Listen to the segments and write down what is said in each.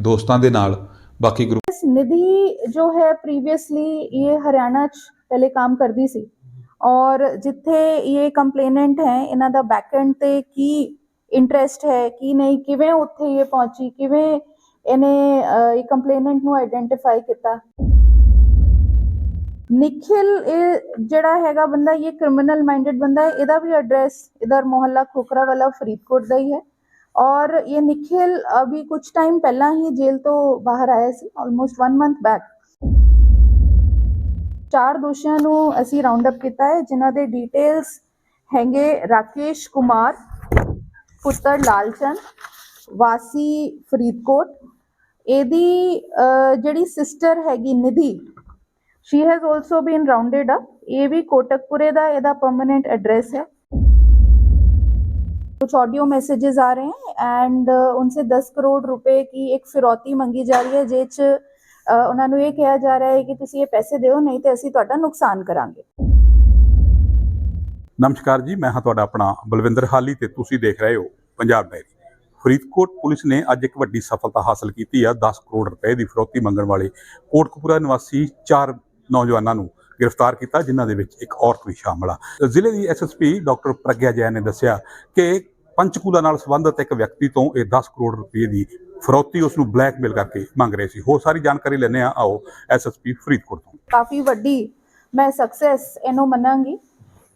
ਦੋਸਤਾਂ ਦੇ ਨਾਲ ਬਾਕੀ ਗਰੁੱਪ यस, निधि जो है प्रीवियसली ये हरियाणा ਚ ਪਹਿਲੇ ਕੰਮ ਕਰਦੀ ਸੀ ਔਰ ਜਿੱਥੇ ਇਹ ਕੰਪਲੇਨੈਂਟ ਹੈ ਇਹਨਾਂ ਦਾ ਬੈਕਐਂਡ ਤੇ ਕੀ ਇੰਟਰਸਟ ਹੈ ਕੀ ਨਹੀਂ ਕਿਵੇਂ ਉੱਥੇ ਇਹ ਪਹੁੰਚੀ ਕਿਵੇਂ ਇਹਨੇ ਅਹ, ਇਹ ਕੰਪਲੇਨੈਂਟ ਨੂੰ ਆਈਡੈਂਟੀਫਾਈ ਕੀਤਾ ਨਿਖਿਲ ਇਹ ਜਿਹੜਾ ਹੈਗਾ ਬੰਦਾ ਇਹ ਕ੍ਰਿਮੀਨਲ ਮਾਈਂਡਡ ਬੰਦਾ ਹੈ ਇਹਦਾ ਵੀ ਐਡਰੈਸ ਇਧਰ ਮੁਹੱਲਾ ਖੋਖਰਾ ਵਾਲਾ ਫਰੀਦਕੋਟ ਦਾ ਹੀ ਹੈ ਔਰ ਇਹ ਨikhil ਅਭੀ ਕੁਝ ਟਾਈਮ ਪਹਿਲਾਂ ਹੀ ਜੇਲ੍ਹ ਤੋਂ ਬਾਹਰ ਆਇਆ ਸੀ ਆਲਮੋਸਟ 1 ਮੰਥ ਬੈਕ ਚਾਰ ਦੋਸ਼ੀਆਂ ਨੂੰ ਅਸੀਂ ਰਾਉਂਡ ਅਪ ਕੀਤਾ ਹੈ ਜਿਨ੍ਹਾਂ ਦੇ ਡਿਟੇਲਸ ਹੈਗੇ ਰਾਕੇਸ਼ ਕੁਮਾਰ ਪੁੱਤਰ ਲਾਲਚੰਦ ਵਾਸੀ ਫਰੀਦਕੋਟ ਇਹਦੀ ਜਿਹੜੀ ਸਿਸਟਰ ਹੈਗੀ Nidhi she has also been rounded up ਇਹ ਵੀ ਕੋਟਕਪੁਰੇ ਦਾ ਇਹਦਾ ਪਰਮਨੈਂਟ ਐਡਰੈਸ ਹੈ कुछ ऑडियो मैसेजेस आ रहे हैं एंड उनसे 10 करोड़ रुपए की एक फिरौती ਮੰਗੀ ਜਾ ਰਹੀ ਹੈ ਜਿਹ 'ਚ ਅ, ਉਹਨਾਂ ਨੂੰ ਇਹ ਕਿਹਾ ਜਾ ਰਿਹਾ ਹੈ ਕਿ ਤੁਸੀਂ ਇਹ ਪੈਸੇ ਦਿਓ ਨਹੀਂ ਤੇ ਅਸੀਂ ਤੁਹਾਡਾ ਨੁਕਸਾਨ ਕਰਾਂਗੇ ਨਮਸਕਾਰ ਜੀ ਮੈਂ ਹਾਂ ਤੁਹਾਡਾ ਆਪਣਾ ਬਲਵਿੰਦਰ ਹਾਲੀ ਤੇ ਤੁਸੀਂ ਦੇਖ ਰਹੇ ਹੋ ਪੰਜਾਬ ਡਾਇਰੀ ਫਰੀਦਕੋਟ ਪੁਲਿਸ ਨੇ ਅੱਜ ਇੱਕ ਵੱਡੀ ਸਫਲਤਾ ਹਾਸਲ ਕੀਤੀ ਆ 10 ਕਰੋੜ ਰੁਪਏ ਦੀ ਫਰੋਤੀ ਮੰਗਣ ਵਾਲੇ ਕੋਟਕਪੂਰਾ ਨਿਵਾਸੀ ਚਾਰ ਨੌਜਵਾਨਾਂ ਨੂੰ ਗ੍ਰਿਫਤਾਰ ਕੀਤਾ, ਜਿਨ੍ਹਾਂ ਦੇ ਵਿੱਚ ਇੱਕ ਔਰਤ ਵੀ ਸ਼ਾਮਲ ਆ। ਜ਼ਿਲ੍ਹੇ ਦੀ ਐਸਐਸਪੀ ਡਾਕਟਰ ਪ੍ਰਗਿਆ ਜੈਨ ਨੇ ਦੱਸਿਆ ਕਿ ਪੰਚਕੂਲਾ ਨਾਲ ਸੰਬੰਧਿਤ ਇੱਕ ਵਿਅਕਤੀ ਤੋਂ ਇਹ 10 ਕਰੋੜ ਰੁਪਏ ਦੀ ਫਰੋਤੀ ਉਸ ਨੂੰ ਬਲੈਕਮੇਲ ਕਰਕੇ ਮੰਗ ਰਹੇ ਸੀ। ਹੋਰ ਸਾਰੀ ਜਾਣਕਾਰੀ ਲੈਣੇ ਆ ਆਓ ਐਸਐਸਪੀ ਫਰੀਦਕੋਟ ਤੋਂ। ਕਾਫੀ ਵੱਡੀ ਮੈਂ ਸਕਸੈਸ ਇਹਨੂੰ ਮੰਨਾਂਗੀ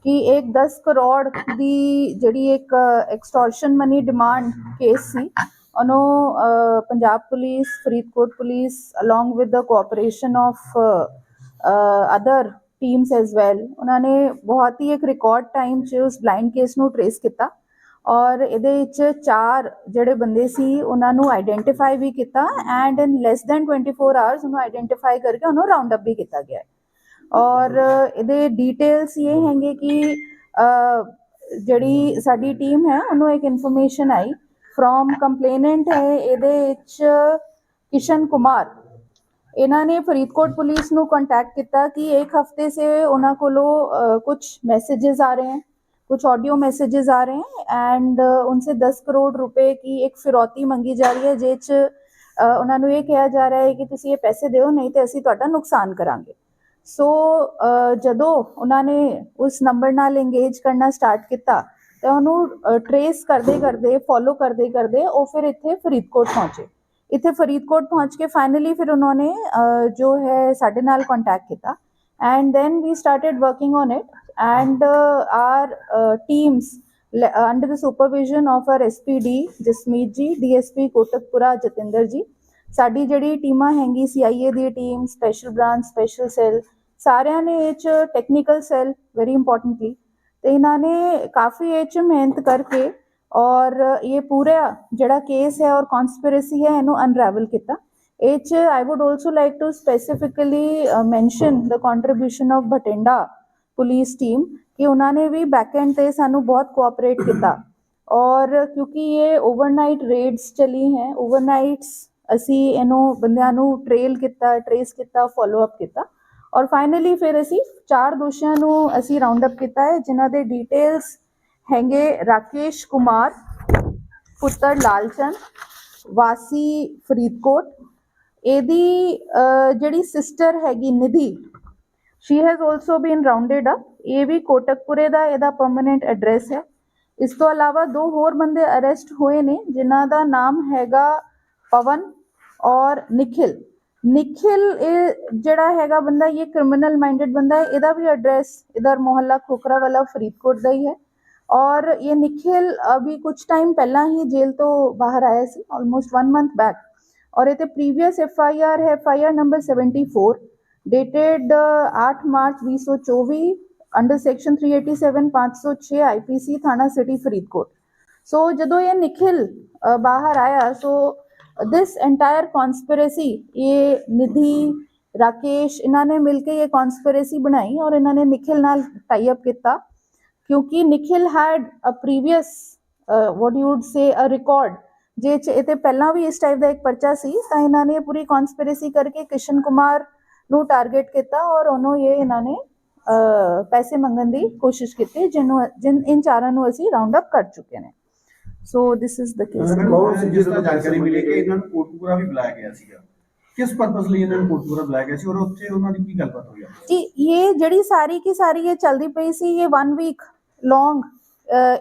ਕਿ ਇੱਕ 10 ਕਰੋੜ ਦੀ ਜਿਹੜੀ ਇੱਕ ਐਕਸਟੋਰਸ਼ਨ ਮਨੀ ਡਿਮਾਂਡ ਕੇਸ ਸੀ, ਉਹਨੂੰ Punjab police, Faridkot police along with the cooperation of other teams as well ਉਹਨਾਂ ਨੇ ਬਹੁਤ ਹੀ ਇੱਕ ਰਿਕਾਰਡ ਟਾਈਮ 'ਚ ਉਸ ਬਲਾਈਂਡ ਕੇਸ ਨੂੰ ਟਰੇਸ ਕੀਤਾ ਔਰ ਇਹਦੇ ਵਿੱਚ ਚਾਰ ਜਿਹੜੇ ਬੰਦੇ ਸੀ, ਉਹਨਾਂ ਨੂੰ ਆਈਡੈਂਟੀਫਾਈ ਵੀ ਕੀਤਾ and in less than 24 hours ਉਹਨੂੰ ਆਈਡੈਂਟੀਫਾਈ ਕਰਕੇ ਉਹਨੂੰ ਰਾਉਂਡ ਅਪ ਵੀ ਕੀਤਾ ਗਿਆ। ਔਰ ਇਹਦੇ ਡੀਟੇਲਸ ਇਹ ਹੈਗੇ ਕਿ ਜਿਹੜੀ ਸਾਡੀ ਟੀਮ ਹੈ, ਉਹਨੂੰ ਇੱਕ ਇਨਫੋਰਮੇਸ਼ਨ ਆਈ ਫਰੋਮ ਕੰਪਲੇਨੈਂਟ ਹੈ, ਇਹਦੇ ਵਿੱਚ ਕਿਸ਼ਨ ਕੁਮਾਰ ਇਹਨਾਂ ਨੇ ਫਰੀਦਕੋਟ ਪੁਲਿਸ ਨੂੰ ਕੰਟੈਕਟ ਕੀਤਾ ਕਿ ਇੱਕ ਹਫ਼ਤੇ ਸੇ ਉਹਨਾਂ ਕੋਲੋਂ ਕੁਝ ਮੈਸੇजेस ਆ ਰਹੇ ਹਨ कुछ ऑडियो मैसेजेस ਆ ਰਹੇ हैं ਐਂਡ ਉਨਸੇ 10 ਕਰੋੜ ਰੁਪਏ ਕੀ ਇੱਕ ਫਿਰੌਤੀ ਮੰਗੀ ਜਾ ਰਹੀ ਹੈ ਜਿਹ ਚ ਉਹਨਾਂ ਨੂੰ ਇਹ ਕਿਹਾ ਜਾ ਰਿਹਾ ਹੈ ਕਿ ਤੁਸੀਂ ਇਹ ਪੈਸੇ ਦਿਓ ਨਹੀਂ ਤੇ ਅਸੀਂ ਤੁਹਾਡਾ ਨੁਕਸਾਨ ਕਰਾਂਗੇ। ਸੋ ਜਦੋਂ ਉਹਨਾਂ ਨੇ ਉਸ ਨੰਬਰ ਨਾਲ ਇੰਗੇਜ ਕਰਨਾ ਸਟਾਰਟ ਕੀਤਾ ਤਾਂ ਉਹਨੂੰ ਟਰੇਸ ਕਰਦੇ ਕਰਦੇ ਫੋਲੋ ਕਰਦੇ ਕਰਦੇ ਉਹ ਫਿਰ ਇੱਥੇ ਫਰੀਦਕੋਟ ਪਹੁੰਚੇ। ਇੱਥੇ ਫਰੀਦਕੋਟ ਪਹੁੰਚ ਕੇ ਫਾਈਨਲੀ ਫਿਰ ਉਹਨਾਂ ਨੇ ਅ, ਜੋ ਹੈ ਸਾਡੇ ਨਾਲ ਕੰਟੈਕਟ ਕੀਤਾ and then we started working on it. And uh, our uh, teams le- uh, under the supervision of our spd Jasmeet ji dsp Kotkapura Jatinder ਜੀ ਸਾਡੀ ਜਿਹੜੀ ਟੀਮਾਂ ਹੈਗੀ CIA ਦੀ team special branch special cell ਸਾਰਿਆਂ ਨੇ ਇਹ ਚ ਟੈਕਨੀਕਲ ਸੈੱਲ ਵੈਰੀ ਇੰਪੋਰਟੈਂਟਲੀ ਤੇ ਇਹਨਾਂ ਨੇ ਕਾਫੀ ਇਹ ਚ ਮਿਹਨਤ ਕਰਕੇ ਔਰ ਇਹ ਪੂਰਾ ਜਿਹੜਾ ਕੇਸ ਹੈ ਔਰ ਕਨਸਪੀਰੇਸੀ ਹੈ, ਇਹਨੂੰ ਅਨਰੈਵਲ ਕੀਤਾ। ਇਹ 'ਚ I would also like to specifically mention the contribution of Bathinda police team ਕਿ ਉਹਨਾਂ ਨੇ ਵੀ ਬੈਕਐਂਡ ਤੇ ਸਾਨੂੰ ਬਹੁਤ ਕੋਆਪਰੇਟ ਕੀਤਾ। ਔਰ ਕਿਉਂਕਿ ਇਹ ਓਵਰਨਾਈਟ ਰੇਡਸ ਚਲੀ ਹੈ ਓਵਰਨਾਈਟਸ ਅਸੀਂ ਇਹਨੂੰ ਬੰਦਿਆਂ ਨੂੰ ਟ੍ਰੇਲ ਕੀਤਾ ਟਰੇਸ ਕੀਤਾ ਫੋਲੋ ਅਪ ਕੀਤਾ। ਔਰ ਫਾਈਨਲੀ ਫਿਰ ਅਸੀਂ ਚਾਰ ਦੋਸ਼ੀਆਂ ਨੂੰ ਅਸੀਂ ਰਾਉਂਡ ਅਪ ਕੀਤਾ ਹੈ, ਜਿਨ੍ਹਾਂ ਦੇ ਡੀਟੇਲਸ ਹੈਗੇ ਰਾਕੇਸ਼ ਕੁਮਾਰ, ਪੁੱਤਰ ਲਾਲਚੰਦ, ਵਾਸੀ ਫਰੀਦਕੋਟ। ਇਹਦੀ ਜਿਹੜੀ ਸਿਸਟਰ ਹੈਗੀ Nidhi she has also been rounded up ਇਹ ਵੀ ਕੋਟਕਪੁਰੇ ਦਾ ਇਹਦਾ ਪਰਮਨੈਂਟ ਐਡਰੈਸ ਹੈ। ਇਸ ਤੋਂ ਇਲਾਵਾ ਦੋ ਹੋਰ ਬੰਦੇ ਅਰੈਸਟ ਹੋਏ ਨੇ, ਜਿਨ੍ਹਾਂ ਦਾ ਨਾਮ ਹੈਗਾ ਪਵਨ ਔਰ ਨਿਖਿਲ ਨਿਖਿਲ ਇਹ ਜਿਹੜਾ ਹੈਗਾ ਬੰਦਾ, ਇਹ ਕ੍ਰਿਮੀਨਲ ਮਾਈਂਡਡ ਬੰਦਾ ਹੈ। ਇਹਦਾ ਵੀ ਐਡਰੈਸ ਇਧਰ ਮੁਹੱਲਾ ਖੋਖਰਾ ਵਾਲਾ ਫਰੀਦਕੋਟ ਦਾ ਹੀ ਹੈ। ਔਰ ਇਹ ਨਿਖਿਲ ਅਭੀ ਕੁਝ ਟਾਈਮ ਪਹਿਲਾਂ ਹੀ ਜੇਲ੍ਹ ਤੋਂ ਬਾਹਰ ਆਇਆ ਸੀ ਆਲਮੋਸਟ 1 ਮੰਥ ਬੈਕ और ये प्रीवियस एफ आई आर है F I R number 74 dated आठ मार्च 2024 अंडर सेक्शन 387 506 आईपीसी थाना सिटी फरीदकोट सो ਜਦੋਂ ਇਹ ਨਿਖਿਲ ਅ, ਬਾਹਰ ਆਇਆ ਸੋ ਦਿਸ ਐਂਟਾਇਰ ਕਨਸਪੀਰੇਸੀ ਇਹ ਨਿਧੀ ਰਾਕੇਸ਼ ਇਹਨਾਂ ਨੇ ਮਿਲ ਕੇ ਇਹ ਕਨਸਪੀਰੇਸੀ ਬਣਾਈ ਔਰ ਇਹਨਾਂ ਨੇ ਨਿਖਿਲ ਨਾਲ ਕਿਉਂਕਿ Nikhil had a previous what you would say uh record ਜੇ ਚ ਇਹ ਤੇ ਪਹਿਲਾਂ ਵੀ ਇਸ ਟਾਈਪ ਦਾ ਇੱਕ ਪਰਚਾ ਸੀ ਤਾਂ ਇਹਨਾਂ ਨੇ ਪੂਰੀ ਕਨਸਪੀਰੇਸੀ ਕਰਕੇ ਕਿਸ਼ਨ ਕੁਮਾਰ ਨੂੰ ਟਾਰਗੇਟ ਕੀਤਾ ਔਰ ਉਹਨੂੰ ਇਹ ਇਹਨਾਂ ਨੇ ਪੈਸੇ ਮੰਗਣ ਦੀ ਕੋਸ਼ਿਸ਼ ਕੀਤੀ ਜਿਹਨੂੰ ਜਿਨ ਇਨ ਚਾਰਾਂ ਨੂੰ ਅਸੀਂ ਰਾਉਂਡ ਅਪ ਕਰ ਚੁੱਕੇ ਨੇ। ਸੋ ਦਿਸ ਇਜ਼ ਦ ਕੇਸ ਬਹੁਤ ਜਿਸ ਤਰ੍ਹਾਂ ਜਾਣਕਾਰੀ ਮਿਲੀ ਕਿ ਇਹਨਾਂ ਨੂੰ ਕੋਟਪੂਰਾ ਵੀ ਬੁਲਾਇਆ ਗਿਆ ਸੀਗਾ। ਕਿਸ ਪਰਪਸ ਲਈ ਇਹਨਾਂ ਨੂੰ ਕੋਟਪੂਰਾ ਬੁਲਾਇਆ ਗਿਆ ਸੀ ਔਰ ਉੱਥੇ ਉਹਨਾਂ ਦੀ ਕੀ ਗੱਲਬਾਤ ਹੋਈ ਜੀ ਇਹ ਜਿਹੜੀ ਸਾਰੀ ਕੀ ਸਾਰੀ ਇਹ ਚੱਲਦੀ ਪਈ ਸੀ ਇਹ 1 ਵੀਕ ਲੌਂਗ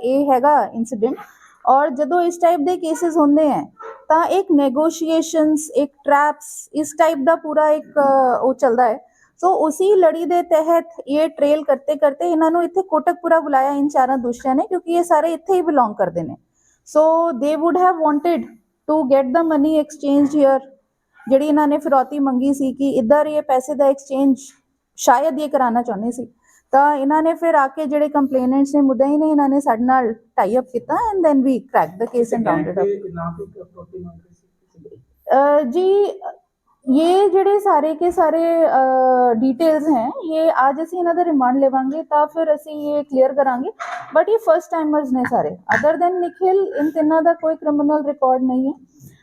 ਇਹ ਹੈਗਾ ਇਨਸੀਡੈਂਟ ਔਰ ਜਦੋਂ ਇਸ ਟਾਈਪ ਦੇ ਕੇसेस ਹੁੰਦੇ ਆ ਤਾਂ ਇੱਕ ਨੈਗੋਸ਼ੀਏਸ਼ਨਸ ਇੱਕ ਟ੍ਰੈਪਸ ਇਸ ਟਾਈਪ ਦਾ ਪੂਰਾ ਇੱਕ ਉਹ ਚੱਲਦਾ ਹੈ। ਸੋ ਉसी ਲੜੀ ਦੇ ਤਹਿਤ ਇਹ ਟ੍ਰੇਲ ਕਰਤੇ ਕਰਤੇ ਇਹਨਾਂ ਨੂੰ ਇੱਥੇ ਕੋਟਕਪੁਰਾ ਬੁਲਾਇਆ ਇਨ ਚਾਰਾਂ ਦੁਸ਼ਟਿਆਂ ਨੇ, ਕਿਉਂਕਿ ਇਹ ਸਾਰੇ ਇੱਥੇ ਹੀ ਬਿਲੋਂਗ ਕਰਦੇ ਨੇ। So they would have wanted to get the money exchange here ਜਿਹੜੀ ਇਹਨਾਂ ਨੇ ਫਿਰੌਤੀ ਮੰਗੀ ਸੀ ਕਿ ਇੱਧਰ ਇਹ ਪੈਸੇ ਦਾ ਐਕਸਚੇਂਜ ਸ਼ਾਇਦ ਇਹ ਕਰਾਉਣਾ ਚਾਹੁੰਦੇ ਸੀ। ਤਾਂ ਇਹਨਾਂ ਨੇ ਫਿਰ ਆ ਕੇ ਜਿਹੜੇ ਕੰਪਲੇਨੈਂਟਸ ਨੇ ਮੁੱਦਈ ਨੇ ਇਹਨਾਂ ਨੇ ਸਾਡੇ ਨਾਲ ਟਾਈ ਅਪ ਕੀਤਾ and then we crack the case and rounded up uh, जी ये ਜਿਹੜੇ ਸਾਰੇ ਕੇ ਸਾਰੇ ਡਿਟੇਲਸ ਹੈ ਇਹ ਅੱਜ ਅਸੀਂ ਇਹਨਾਂ ਦਾ ਰਿਮਾਂਡ ਲਵਾਂਗੇ ਤਾਂ ਫਿਰ ਅਸੀਂ ਇਹ ਕਲੀਅਰ ਕਰਾਂਗੇ ਬਟ ਇਹ ਫਰਸਟ ਟਾਈਮਰਸ ਨੇ ਸਾਰੇ ਅਦਰ ਦੈਨ ਨਿਖਿਲ ਇਨ ਤਿੰਨਾਂ ਦਾ ਕੋਈ ਕ੍ਰਿਮੀਨਲ ਰਿਕਾਰਡ ਨਹੀਂ ਹੈ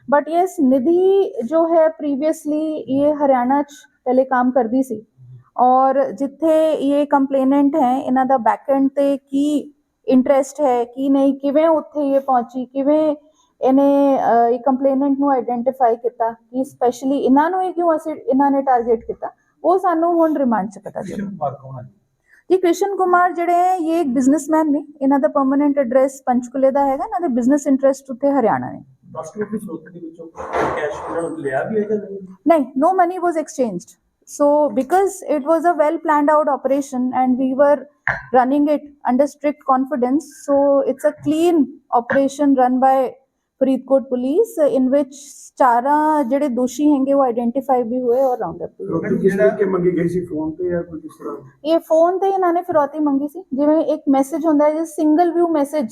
ਬਟ ਯੈਸ ਨਿਧि ਜੋ ਹੈ ਪ੍ਰੀਵੀਅਸਲੀ ਇਹ ਹਰਿਆਣਾ ਚ ਪਹਿਲੇ ਕੰਮ ਕਰਦੀ ਸੀ ਔਰ ਜਿੱਥੇ ਇਹ ਕੰਪਲੇਨੈਂਟ ਹੈ ਇਹਨਾਂ ਦਾ ਬੈਕਐਂਡ ਤੇ ਕੀ ਇੰਟਰਸਟ ਹੈ ਕੀ ਨਹੀਂ ਕਿਵੇਂ ਉੱਥੇ ਇਹ ਪਹੁੰਚੀ ਕਿਵੇਂ ਇਹਨੇ ਇਹ ਕੰਪਲੇਨੈਂਟ ਨੂੰ ਆਈਡੈਂਟੀਫਾਈ ਕੀਤਾ ਕਿ ਸਪੈਸ਼ਲੀ ਇਹਨਾਂ ਨੂੰ ਹੀ ਕਿਉਂ ਅਸੀਂ ਇਹਨਾਂ ਨੇ ਟਾਰਗੇਟ ਕੀਤਾ ਉਹ ਸਾਨੂੰ ਹੁਣ ਰਿਮਾਂਡ 'ਚ ਪਤਾ ਚੱਲਿਆ। ਜੀ ਕ੍ਰਿਸ਼ਨ ਕੁਮਾਰ ਜਿਹੜੇ ਹੈ ਇਹ ਇੱਕ ਬਿਜ਼ਨਸਮੈਨ ਨੇ ਇਹਨਾਂ ਦਾ ਪਰਮਨੈਂਟ ਐਡਰੈਸ ਪੰਚਕੁਲੇ ਦਾ ਹੈਗਾ ਇਹਨਾਂ ਦੇ ਬਿਜ਼ਨਸ ਇੰਟਰਸਟ ਉੱਤੇ ਹਰਿਆਣਾ ਨੇ। 10 ਕਰੋੜ ਦੀ ਫਰੋਤੀ ਦੇ ਵਿੱਚੋਂ ਕੈਸ਼ ਇਹਨਾਂ ਨੂੰ ਲਿਆ ਵੀ ਹੈ ਜਾਂ ਨਹੀਂ no money was exchanged. So, because it was a well planned out operation and we were running it under strict confidence, so it's a clean operation run by police uh, in which ਚਾਰਾ ਜਿਹੜੇ ਦੋਸ਼ੀ ਹੈਗੇ ਉਹ identify ਵੀ ਹੋਏ ਔਰ round up ਵੀ ਹੋਏ ਕਿਸ ਤਰੀਕੇ ਮੰਗੀ ਗਈ ਸੀ ਫੋਨ ਤੇ ਜਾਂ ਕੋਈ ਕਿਸ ਤਰ੍ਹਾਂ ਇਹ ਫੋਨ ਤੇ ਇਹਨਾਂ ਨੇ ਫਿਰੌਤੀ ਮੰਗੀ ਸੀ ਜਿਵੇਂ ਇੱਕ ਮੈਸੇਜ ਹੁੰਦਾ ਹੈ ਜਿਸ ਸਿੰਗਲ ਵਿਊ ਮੈਸੇਜ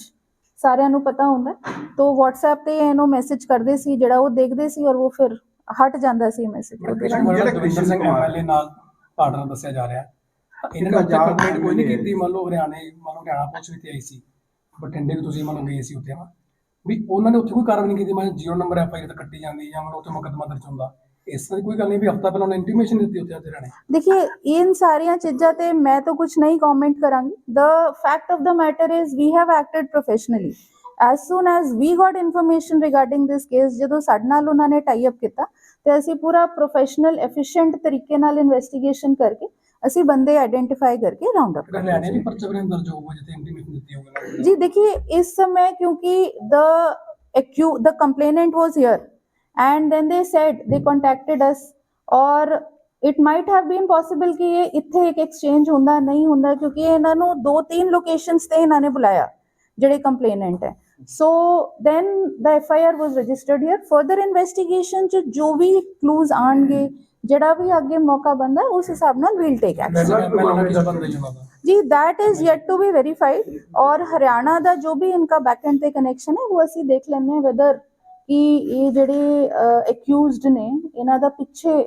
ਸਾਰਿਆਂ ਨੂੰ ਪਤਾ ਹੁੰਦਾ। ਤੋ WhatsApp ਤੇ ਇਹਨੂੰ ਮੈਸੇਜ ਕਰਦੇ ਸੀ ਜਿਹੜਾ ਉਹ ਦੇਖਦੇ ਸੀ ਔਰ ਉਹ ਫਿਰ ਹਟ ਜਾਂਦਾ ਸੀ ਮੈਸੇਜ ਜਿਹੜਾ ਕ੍ਰਿਸ਼ਨ ਸਿੰਘ ਐਮਐਲਏ ਨਾਲ ਪਾਰਟਨਰ ਦੱਸਿਆ ਜਾ ਰਿਹਾ। ਇਹਨਾਂ ਨੇ ਜਾ ਕੋਈ ਨਹੀਂ ਕੀਤੀ ਮੰਨ ਲਓ ਹਰਿਆਣੇ ਮੰਨ ਲਓ ਹਰਿਆਣਾ ਪੁਲਿਸ ਵੀ ਆਈ ਸੀ। ਬਟਿੰਡੇ ਵੀ ਤੁਸੀਂ ਮੰਨ ਲਓ ਗਏ ਸੀ ਉੱਥੇ ਹਾਂ ਵੀ ਉਹਨਾਂ ਨੇ ਉੱਥੇ ਕੋਈ ਕਾਰਵਾਈ ਨਹੀਂ ਕੀਤੀ ਮੈਂ ਜੀਰੋ ਨੰਬਰ ਐਫ ਆਈ ਕੱਟੀ ਜਾਂਦੀ ਜਾਂ ਮਤਲਬ ਉੱਥੇ ਮੁਕਦਮਾ ਦਰਜ ਹੁੰਦਾ। ਇਸ ਤਰ੍ਹਾਂ ਕੋਈ ਗੱਲ ਨਹੀਂ ਵੀ ਹਫਤਾ ਪਹਿਲਾਂ ਉਹਨੇ ਇੰਟੀਮੇਸ਼ਨ ਦਿੱਤੀ ਉੱਥੇ ਉੱਥੇ ਰਹਿਣੇ ਦੇਖिए ਇਨ ਸਾਰੀਆਂ ਚੀਜ਼ਾਂ ਤੇ ਮੈਂ ਤਾਂ ਕੁਝ ਨਹੀਂ ਕਮੈਂਟ ਕਰਾਂਗੀ। The fact of the matter is we have acted professionally as soon as we got information regarding this case ਜਦੋਂ ਸਾਡੇ ਨਾਲ ਉਹਨਾਂ ਨੇ ਟਾਈ ਅਪ ਕੀਤਾ ਤੇ ਅਸੀਂ ਪੂਰਾ ਪ੍ਰੋਫੈਸ਼ਨਲ ਐਫੀਸ਼ੀਐਂਟ ਤਰੀਕੇ ਨਾਲ ਇਨਵੈਸਟੀਗੇਸ਼ਨ ਕਰਕੇ ਅਸੀਂ ਬੰਦੇ ਆਈडेंटिफाई करके राउंड अप हरियाणा में पर्चा बरेंद्र दर्ज हुआ जैसे इंप्लीमेंट देती होगा जी देखिए इस समय क्योंकि the acute the complainant was here and then they said they contacted us और it might have been possible ਕਿ ਇਹ ਇੱਥੇ ਇੱਕ ਐਕਸਚੇਂਜ ਹੁੰਦਾ ਨਹੀਂ ਹੁੰਦਾ ਕਿਉਂਕਿ ਇਹਨਾਂ ਨੂੰ ਦੋ ਤਿੰਨ ਲੋਕੇਸ਼ਨਸ ਤੇ ਇਹਨਾਂ ਨੇ ਬੁਲਾਇਆ ਜਿਹੜੇ ਕੰਪਲੇਨੈਂਟ ਹੈ so then the F I R was registered here further investigation ਚ ਜੋ ਵੀ ਕਲੂਜ਼ ਆਣਗੇ ਜਿਹੜਾ ਵੀ ਅੱਗੇ ਮੌਕਾ ਬੰਦਾ ਉਸ ਹਿਸਾਬ ਨਾਲ ਵੀਲ ਟੇਕ ਐਕਸ਼ਨ ਜੀ that is yet to be verified ਔਰ ਹਰਿਆਣਾ ਦਾ ਜੋ ਵੀ ਇਨਕਾ ਬੈਕ ਐਂਡ ਤੇ ਕਨੈਕਸ਼ਨ ਹੈ ਉਹ ਅਸੀਂ ਦੇਖ ਲੈਣੇ ਵੈਦਰ ਕਿ ਇਹ ਜਿਹੜੇ ਅਕਿਊਜ਼ਡ ਨੇ ਇਹਨਾਂ ਦਾ ਪਿੱਛੇ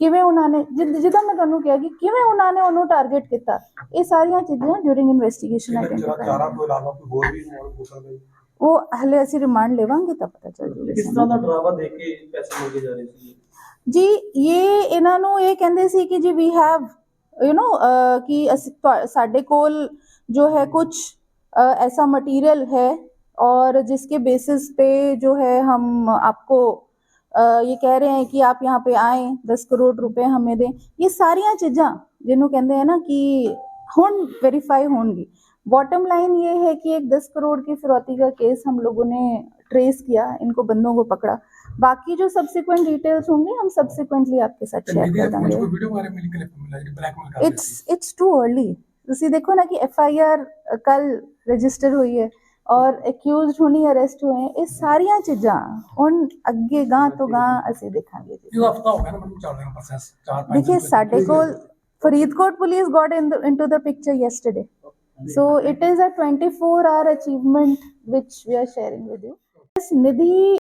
ਕਿਵੇਂ ਉਹਨਾਂ ਨੇ ਜਿੱਦਾਂ ਮੈਂ ਤੁਹਾਨੂੰ ਕਿਹਾ ਕਿ ਕਿਵੇਂ ਉਹਨਾਂ ਨੇ ਉਹਨੂੰ ਟਾਰਗੇਟ ਕੀਤਾ ਇਹ ਸਾਰੀਆਂ ਚੀਜ਼ਾਂ ਡਿਊਰਿੰਗ ਇਨਵੈਸਟੀਗੇਸ਼ਨ ਅਟੈਂਡ ਕਰਾਂਗੇ ਚਾਰਾ ਤੋਂ ਇਲਾਵਾ ਕੋਈ ਹੋਰ ਵੀ ਇਨਵੋਲਵ ਹੋ ਸਕਦਾ ਹੈ ਉਹ ਹਲੇ ਅਸੀਂ ਰਿਮਾਂਡ ਲਵਾਂਗੇ ਤਾਂ ਪਤਾ ਚੱਲ ਜੂਗਾ ਕਿਸ ਤਰ੍ਹਾਂ ਦਾ ਡਰਾਵਾ ਦੇ ਕੇ ਪੈਸੇ ਮੰਗੇ ਜਾ ਰਹੇ ਸੀ ਜੀ ਇਹ ਇਹਨਾਂ ਨੂੰ ਇਹ ਕਹਿੰਦੇ ਸੀ ਕਿ ਜੀ ਵੀ ਹੈਵ ਯੂ نو ਕਿ ਅਸੀਂ ਤੁਹਾ- ਸਾਡੇ ਕੋਲ जो है कुछ अ, ऐसा मटेरियल है और जिसके बेसिस पे जो है हम आपको अ, ये कह रहे हैं कि आप यहाँ पे आए दस करोड़ रुपए हमें दें ये सारियां चीज़ां जिन्हों कहते हैं ना कि हुन वेरीफाई होंगी बॉटम लाइन ये है कि एक दस करोड़ की फिरौती का केस हम लोगों ने ट्रेस किया इनको बंदों को पकड़ा बाकी जो सब्सिक्वेंट डिटेल्स होंगे हम सब्सिक्वेंटली आपके साथ ਤੇ शेयर ਮੀਡੀਆ कर ਕੁਝ देंगे ਕੋਈ ਵੀਡੀਓ ਬਾਰੇ ਮਿਲ ਕਲਿੱਪ ਮਿਲਿਆ ਜਿਹੜੀ ਬਲੈਕਮੇਲ ਕਰ ਰਹੀ इट्स इट्स टू अर्ली ਤੁਸੀਂ ਦੇਖੋ ਨਾ ਕਿ ਐਫ ਆਈ ਆਰ ਕੱਲ ਰਜਿਸਟਰ ਹੋਈ ਹੈ ਔਰ ਅਕਿਊਜ਼ਡ ਹੁਣੀ ਅਰੈਸਟ ਹੋਏ ਹੈ ਇਹ ਸਾਰੀਆਂ ਚੀਜ਼ਾਂ ਹੁਣ ਅੱਗੇ ਗਾਂ ਤੋਂ ਗਾਂ ਅਸੀਂ ਦੇਖਾਂਗੇ ਜੀ ਇਹ ਹਫਤਾ ਹੋ ਗਿਆ ਨਾ ਮੈਨੂੰ ਚੱਲ ਰਿਹਾ ਪ੍ਰੋਸੈਸ 4 5 देखिए साडे कोल Faridkot police got in the, into the picture yesterday so it is a 24 hour achievement which we are sharing with you. Yes nidhi